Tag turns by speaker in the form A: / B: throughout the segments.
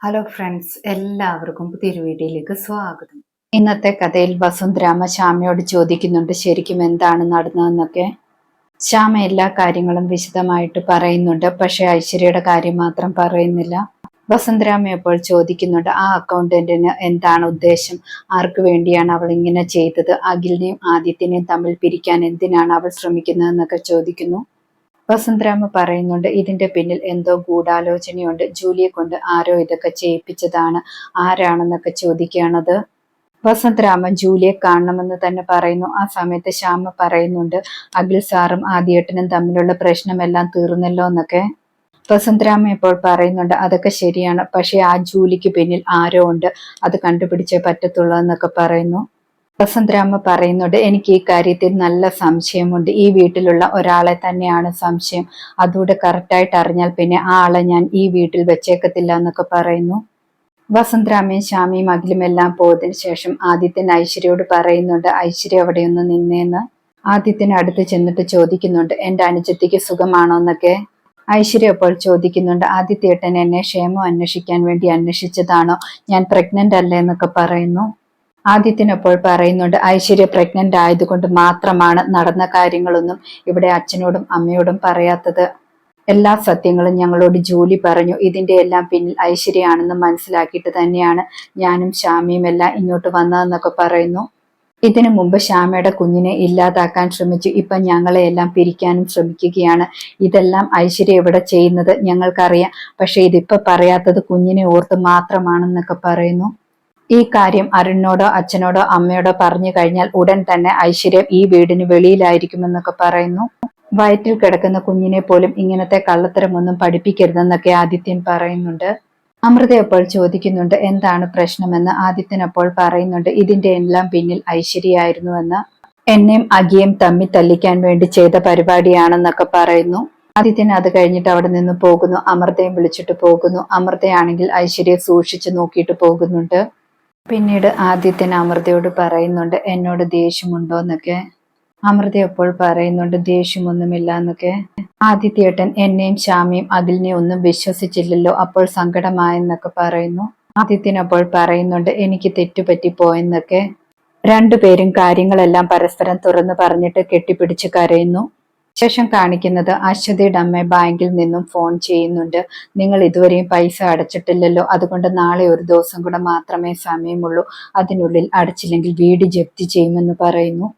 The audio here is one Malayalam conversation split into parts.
A: ഹലോ ഫ്രണ്ട്സ് എല്ലാവർക്കും പുതിയൊരു വീഡിയോയിലേക്ക് സ്വാഗതം. ഇന്നത്തെ കഥയിൽ വസുന്ധരാമ ശ്യാമയോട് ചോദിക്കുന്നുണ്ട് ശരിക്കും എന്താണ് നടന്നതെന്നൊക്കെ? ശ്യാമ എല്ലാ കാര്യങ്ങളും വിശദമായിട്ട് പറയുന്നുണ്ട് പക്ഷെ ഐശ്വര്യയുടെ കാര്യം മാത്രം പറയുന്നില്ല. വസുന്ധരാമ അപ്പോൾ ചോദിക്കുന്നുണ്ട് ആ അക്കൗണ്ടന്റിന് എന്താണ് ഉദ്ദേശം? ആർക്കു വേണ്ടിയാണ് അവൾ ഇങ്ങനെ ചെയ്തത്? അഖിലിനെയും ആദിത്യനെയും തമ്മിൽ പിരിക്കാൻ എന്തിനാണ് അവൾ ശ്രമിക്കുന്നതെന്നൊക്കെ ചോദിക്കുന്നു. വസുന്ധരാമ പറയുന്നുണ്ട് ഇതിന്റെ പിന്നിൽ എന്തോ ഗൂഢാലോചനയുണ്ട്. ജൂലിയെ കൊണ്ട് ആരോ ഇതൊക്കെ ചെയ്യിപ്പിച്ചതാണ്. ആരാണെന്നൊക്കെ ചോദിക്കുകയാണത്. വസന്തരാമൻ ജൂലിയെ കാണണമെന്ന് തന്നെ പറയുന്നു. ആ സമയത്ത് ശ്യാമ പറയുന്നുണ്ട് അഖിൽ സാറും ആദ്യേട്ടനും തമ്മിലുള്ള പ്രശ്നമെല്ലാം തീർന്നല്ലോ എന്നൊക്കെ. വസന്തരാമ ഇപ്പോൾ പറയുന്നുണ്ട് അതൊക്കെ ശരിയാണ്. പക്ഷെ ആ ജൂലിക്ക് പിന്നിൽ ആരോ ഉണ്ട്. അത് കണ്ടുപിടിച്ചേ പറ്റത്തുള്ളൂ എന്നൊക്കെ പറയുന്നു. വസന്തരാമ പറയുന്നുണ്ട് എനിക്ക് ഈ കാര്യത്തിൽ നല്ല സംശയമുണ്ട്. ഈ വീട്ടിലുള്ള ഒരാളെ തന്നെയാണ് സംശയം. അതുകൂടെ കറക്റ്റായിട്ട് അറിഞ്ഞാൽ പിന്നെ ആ ആളെ ഞാൻ ഈ വീട്ടിൽ വെച്ചേക്കത്തില്ല എന്നൊക്കെ പറയുന്നു. വസന്തരാമയും ശ്യാമിയും അഖിലും എല്ലാം പോയതിനു ശേഷം ആദിത്യൻ ഐശ്വര്യയോട് പറയുന്നുണ്ട് ഐശ്വര്യ അവിടെയൊന്ന് നിന്നേന്ന്? ആദിത്യന് അടുത്ത് ചെന്നിട്ട് ചോദിക്കുന്നുണ്ട് എന്റെ അനുജത്തിക്ക് സുഖമാണോ എന്നൊക്കെ? ഐശ്വര്യ അപ്പോൾ ചോദിക്കുന്നുണ്ട് ആദിത്യേട്ടൻ എന്നെ ക്ഷേമം അന്വേഷിക്കാൻ വേണ്ടി അന്വേഷിച്ചതാണോ? ഞാൻ പ്രഗ്നന്റ് അല്ലേ എന്നൊക്കെ പറയുന്നു. ആദിത്യനപ്പോൾ പറയുന്നുണ്ട് ഐശ്വര്യ പ്രഗ്നന്റ് ആയതുകൊണ്ട് മാത്രമാണ് നടന്ന കാര്യങ്ങളൊന്നും ഇവിടെ അച്ഛനോടും അമ്മയോടും പറയാത്തത്. എല്ലാ സത്യങ്ങളും ഞങ്ങളോട് ജോലി പറഞ്ഞു. ഇതിന്റെ എല്ലാം പിന്നിൽ ഐശ്വര്യയാണെന്ന് മനസ്സിലാക്കിയിട്ട് തന്നെയാണ് ഞാനും ശ്യാമിയും എല്ലാം ഇങ്ങോട്ട് വന്നതെന്നൊക്കെ പറയുന്നു. ഇതിനു മുമ്പ് ശ്യാമയുടെ കുഞ്ഞിനെ ഇല്ലാതാക്കാൻ ശ്രമിച്ചു. ഇപ്പൊ ഞങ്ങളെ എല്ലാം പിരിക്കാനും ശ്രമിക്കുകയാണ്. ഇതെല്ലാം ഐശ്വര്യ എവിടെ ചെയ്യുന്നത് ഞങ്ങൾക്കറിയാം. പക്ഷെ ഇതിപ്പോ പറയാത്തത് കുഞ്ഞിനെ ഓർത്ത് മാത്രമാണെന്നൊക്കെ പറയുന്നു. ഈ കാര്യം അരുണിനോടോ അച്ഛനോടോ അമ്മയോടോ പറഞ്ഞു കഴിഞ്ഞാൽ ഉടൻ തന്നെ ഐശ്വര്യം ഈ വീടിന് വെളിയിലായിരിക്കുമെന്നൊക്കെ പറയുന്നു. വയറ്റിൽ കിടക്കുന്ന കുഞ്ഞിനെ പോലും ഇങ്ങനത്തെ കള്ളത്തരമൊന്നും പഠിപ്പിക്കരുതെന്നൊക്കെ ആദിത്യൻ പറയുന്നുണ്ട്. അമൃത അപ്പോൾ ചോദിക്കുന്നുണ്ട് എന്താണ് പ്രശ്നമെന്ന്? ആദിത്യൻ അപ്പോൾ പറയുന്നുണ്ട് ഇതിന്റെ എല്ലാം പിന്നിൽ ഐശ്വര്യായിരുന്നുവെന്ന് എന്നെയും അഗിയും തമ്മി തല്ലിക്കാൻ വേണ്ടി ചെയ്ത പരിപാടിയാണെന്നൊക്കെ പറയുന്നു. ആദിത്യൻ അത് കഴിഞ്ഞിട്ട് അവിടെ നിന്ന് പോകുന്നു അമൃതയും വിളിച്ചിട്ട് പോകുന്നു. അമൃതയാണെങ്കിൽ ഐശ്വര്യയെ സൂക്ഷിച്ചു നോക്കിയിട്ട് പോകുന്നുണ്ട്. പിന്നീട് ആദിത്യൻ അമൃതയോട് പറയുന്നുണ്ട് എന്നോട് ദേഷ്യമുണ്ടോ എന്നൊക്കെ. അമൃത എപ്പോൾ പറയുന്നുണ്ട് ദേഷ്യമൊന്നുമില്ല എന്നൊക്കെ ആദിത്യേട്ടൻ എന്നെയും ശ്യാമിയും അഖിലിനെ ഒന്നും വിശ്വസിച്ചില്ലല്ലോ അപ്പോൾ സങ്കടമായെന്നൊക്കെ പറയുന്നു. ആദിത്യൻ അപ്പോൾ പറയുന്നുണ്ട് എനിക്ക് തെറ്റുപറ്റി പോയെന്നൊക്കെ. രണ്ടുപേരും കാര്യങ്ങളെല്ലാം പരസ്പരം തുറന്നു പറഞ്ഞിട്ട് കെട്ടിപ്പിടിച്ച് കരയുന്നു. ശേഷം കാണിക്കുന്നത് അശ്വതിയുടെ അമ്മ ബാങ്കിൽ നിന്നും ഫോൺ ചെയ്യുന്നുണ്ട്. നിങ്ങൾ ഇതുവരെയും പൈസ അടച്ചിട്ടില്ലല്ലോ. അതുകൊണ്ട് നാളെ ഒരു ദിവസം കൂടെ മാത്രമേ സമയമുള്ളൂ. അതിനുള്ളിൽ അടച്ചില്ലെങ്കിൽ വീട് ജപ്തി ചെയ്യുമെന്ന് പറയുന്നു.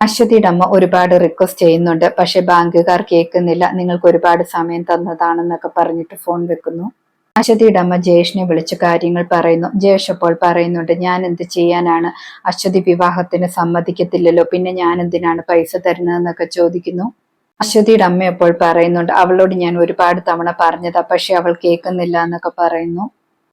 A: അശ്വതിയുടെ അമ്മ ഒരുപാട് റിക്വസ്റ്റ് ചെയ്യുന്നുണ്ട്. പക്ഷെ ബാങ്കുകാർ കേൾക്കുന്നില്ല. നിങ്ങൾക്ക് ഒരുപാട് സമയം തന്നതാണെന്നൊക്കെ പറഞ്ഞിട്ട് ഫോൺ വെക്കുന്നു. അശ്വതിയുടെ അമ്മ ജയേഷിനെ വിളിച്ച് കാര്യങ്ങൾ പറയുന്നു. ജയേഷ് അപ്പോൾ പറയുന്നുണ്ട് ഞാൻ എന്ത് ചെയ്യാനാണ്? അശ്വതി വിവാഹത്തിന് സമ്മതിക്കത്തില്ലല്ലോ. പിന്നെ ഞാൻ എന്തിനാണ് പൈസ തരുന്നതെന്നൊക്കെ ചോദിക്കുന്നു. അശ്വതിയുടെ അമ്മ അപ്പോൾ പറയുന്നുണ്ട്? അവളോട് ഞാൻ ഒരുപാട് തവണ പറഞ്ഞതാ പക്ഷെ അവൾ കേൾക്കുന്നില്ല എന്നൊക്കെ പറയുന്നു.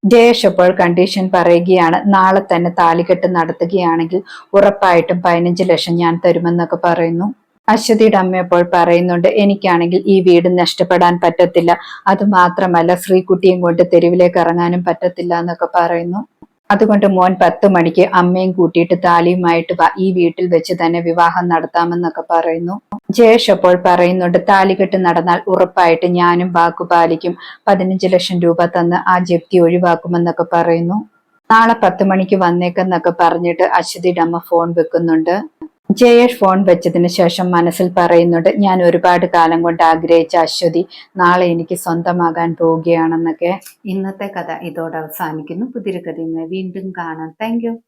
A: ജയേഷ് അപ്പോൾ കണ്ടീഷൻ പറയുകയാണ് നാളെ തന്നെ താലികെട്ട് നടത്തുകയാണെങ്കിൽ ഉറപ്പായിട്ടും പതിനഞ്ച് ലക്ഷം ഞാൻ തരുമെന്നൊക്കെ പറയുന്നു. അശ്വതിയുടെ അമ്മ അപ്പോൾ പറയുന്നുണ്ട് എനിക്കാണെങ്കിൽ ഈ വീട് നഷ്ടപ്പെടാൻ പറ്റത്തില്ല. അത് മാത്രമല്ല ശ്രീകുട്ടിയും കൊണ്ട് തെരുവിലേക്ക് ഇറങ്ങാനും പറ്റത്തില്ല എന്നൊക്കെ പറയുന്നു. അതുകൊണ്ട് മോൻ പത്ത് മണിക്ക് അമ്മയും കൂട്ടിയിട്ട് താലിയുമായിട്ട് ഈ വീട്ടിൽ വെച്ച് തന്നെ വിവാഹം നടത്താമെന്നൊക്കെ പറയുന്നു. ജയേഷ് അപ്പോൾ പറയുന്നുണ്ട് താലികെട്ട് നടന്നാൽ ഉറപ്പായിട്ട് ഞാനും വാക്കു പാലിക്കും. പതിനഞ്ച് ലക്ഷം രൂപ തന്ന് ആ ജപ്തി ഒഴിവാക്കുമെന്നൊക്കെ പറയുന്നു. നാളെ പത്ത് മണിക്ക് വന്നേക്കെന്നൊക്കെ പറഞ്ഞിട്ട് അശ്വതിയുടെ അമ്മ ഫോൺ വെക്കുന്നുണ്ട്. ജയേഷ് ഫോൺ വെച്ചതിന് ശേഷം മനസ്സിൽ പറയുന്നുണ്ട് ഞാൻ ഒരുപാട് കാലം കൊണ്ട് ആഗ്രഹിച്ച അശ്വതി നാളെ എനിക്ക് സ്വന്തമാകാൻ പോവുകയാണെന്നൊക്കെ. ഇന്നത്തെ കഥ ഇതോടെ അവസാനിക്കുന്നു. പുതിയൊരു വീണ്ടും കാണാം. താങ്ക്